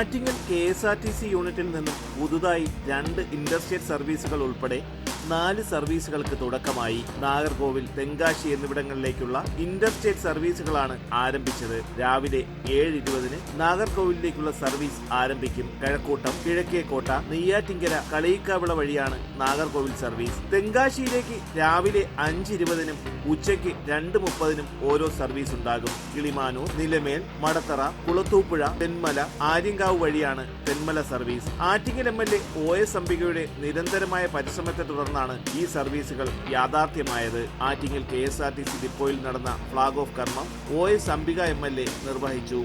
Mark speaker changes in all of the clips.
Speaker 1: Attingal K S R T C യൂണിറ്റിൽ നിന്നും പുതുതായി രണ്ട് ഇൻഡസ്ട്രിയൽ സർവീസുകൾ ഉൾപ്പെടെ നാല് സർവീസുകൾക്ക് തുടക്കമായി നാഗർകോവിൽ തെങ്കാശി എന്നിവിടങ്ങളിലേക്കുള്ള ഇന്റർസ്റ്റേറ്റ് സർവീസുകളാണ് ആരംഭിച്ചത്. രാവിലെ ഏഴ് ഇരുപതിന് നാഗർകോവിലിലേക്കുള്ള സർവീസ് ആരംഭിക്കും. കിഴക്കൂട്ടം കിഴക്കേക്കോട്ട നെയ്യാറ്റിങ്കര കളയിക്കാവിള വഴിയാണ് നാഗർകോവിൽ സർവീസ്. തെങ്കാശിയിലേക്ക് രാവിലെ അഞ്ച് ഇരുപതിനും ഉച്ചയ്ക്ക് രണ്ട് മുപ്പതിനും ഓരോ സർവീസ് ഉണ്ടാകും. കിളിമാനൂർ നിലമേൽ മടത്തറ കുളത്തൂപ്പുഴ തെന്മല ആര്യങ്കാവ് വഴിയാണ് Thenmala service. Attingal M L A O S അംബികയുടെ നിരന്തരമായ പരിശ്രമത്തെ തുടർന്നാണ് ഈ സർവീസുകൾ യാഥാർത്ഥ്യമായത്. Attingal K S R T C ഡിപ്പോയിൽ നടന്ന ഫ്ളാഗ് ഓഫ് കർമ്മം O S Ambika M L A നിർവഹിച്ചു.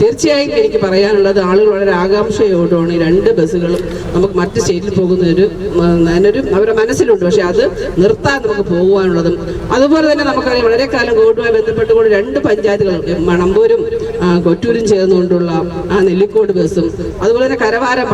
Speaker 2: തീർച്ചയായും എനിക്ക് പറയാനുള്ളത് ആളുകൾ വളരെ ആകാംക്ഷയോടുമാണ്. രണ്ട് ബസ്സുകളും നമുക്ക് മറ്റ് സ്റ്റേറ്റിൽ പോകുന്ന ഒരു ഉം, അതിനൊരു അവരുടെ മനസ്സിലുണ്ട്. പക്ഷെ അത് നിർത്താൻ നമുക്ക് പോകുവാനുള്ളതും അതുപോലെ തന്നെ നമുക്കറിയാം വളരെ കാലം കോവിഡുമായി ബന്ധപ്പെട്ടുകൊണ്ട് രണ്ട് പഞ്ചായത്തുകൾ മണമ്പൂരും കൊറ്റൂരും ചേർന്നുകൊണ്ടുള്ള ആ നെല്ലിക്കോട് ബസ്സും അതുപോലെ തന്നെ കരവാരം